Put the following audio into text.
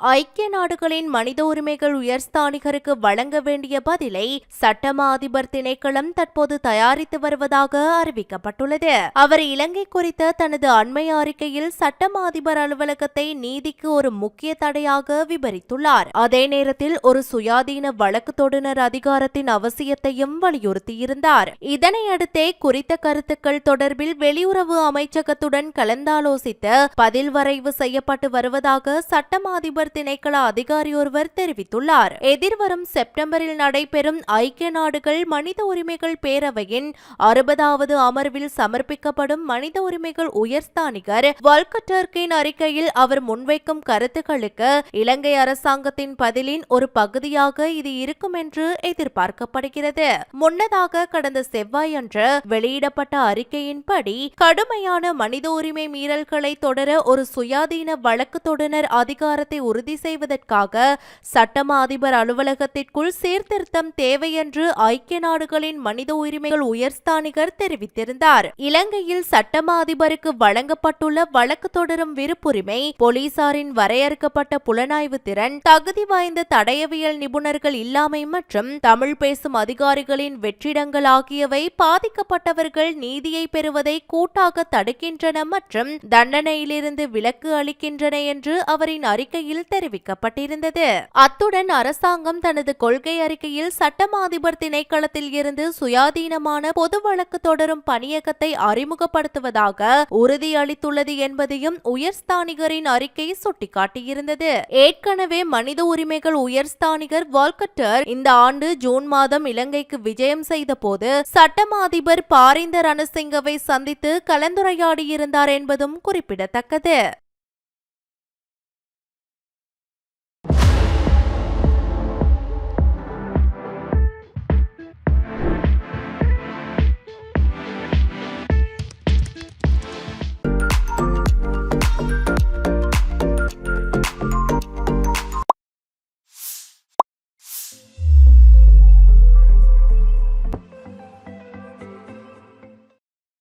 ஐக்கிய நாடுகளின் மனித உரிமைகள் உயர்ஸ்தானிகருக்கு வழங்க வேண்டிய பதிலை சட்டமா அதிபர் திணைக்களம் தற்போது தயாரித்து வருவதாக அறிவிக்கப்பட்டுள்ளது. அவர் இலங்கை குறித்த தனது அண்மை அறிக்கையில் சட்டமா அதிபர் அலுவலகத்தை நீதிக்கு ஒரு முக்கிய தடையாக விவரித்துள்ளார் அதே நேரத்தில் ஒரு சுயாதீன வழக்கு தொடுநர் அதிகாரத்தின் அவசியத்தையும் வலியுறுத்தியிருந்தார். இதனையடுத்தே குறித்த கருத்துக்கள் தொடர்பில் வெளியுறவு அமைச்சகத்துடன் கலந்தாலோசித்து பதில் வரைவு செய்யப்பட்டு வருவதாக சட்டமா அதிபர் திணைக்கள அதிகாரி ஒருவர் தெரிவித்துள்ளார். எதிர்வரும் செப்டம்பரில் நடைபெறும் ஐக்கிய நாடுகள் மனித உரிமைகள் பேரவையின் அறுபதாவது அமர்வில் சமர்ப்பிக்கப்படும் மனித உரிமைகள் உயர்ஸ்தானிகர் வல்கட்டர்கின் அறிக்கையில் அவர் முன்வைக்கும் கருத்துக்களுக்கு இலங்கை அரசாங்கத்தின் பதிலின் ஒரு பகுதியாக இது இருக்கும் என்று எதிர்பார்க்கப்படுகிறது. முன்னதாக கடந்த செவ்வாயன்று வெளியிடப்பட்ட அறிக்கையின்படி கடுமையான மனித உரிமை மீறல்களை தொடர ஒரு சுயாதீன வழக்கு தொடுனர் அதிகாரத்தை உறுதி செய்வதற்காக சட்டமா அதிபர் அலுவலகத்திற்குள் சீர்திருத்தம் தேவை என்று ஐக்கிய நாடுகளின் மனித உரிமைகள் உயர்ஸ்தானிகர் தெரிவித்திருந்தார். இலங்கையில் சட்டமா அதிபருக்கு வழங்கப்பட்டுள்ள வழக்கு தொடரும் விருப்புரிமை போலீசாரின் வரையறுக்கப்பட்ட புலனாய்வு திறன் தகுதி வாய்ந்த தடயவியல் நிபுணர்கள் இல்லாமை மற்றும் தமிழ் பேசும் அதிகாரிகளின் வெற்றிடங்கள் ஆகியவை பாதிக்கப்பட்டவர்கள் நீதியை பெறுவதை கூட்டாக தடுக்கின்றன மற்றும் தண்டனையிலிருந்து விலக்கு அளிக்கின்றன என்று அவரின் அறிக்கையில் அறிக்கையில் தெரிவிக்கப்பட்டிருந்தது. அத்துடன் அரசாங்கம் தனது கொள்கை அறிக்கையில் சட்டமா அதிபர் திணைக்களத்தில் இருந்து சுயாதீனமான பொது வழக்கு தொடரும் பணியகத்தை அறிமுகப்படுத்துவதாக உறுதியளித்துள்ளது என்பதையும் உயர்ஸ்தானிகரின் அறிக்கை சுட்டிக்காட்டியிருந்தது. ஏற்கனவே மனித உரிமைகள் உயர்ஸ்தானிகர் வால்கட்டர் இந்த ஆண்டு ஜூன் மாதம் இலங்கைக்கு விஜயம் செய்த போது சட்டமா அதிபர் பாரிந்த ரணசிங்கவை சந்தித்து கலந்துரையாடியிருந்தார் என்பதும் குறிப்பிடத்தக்கது.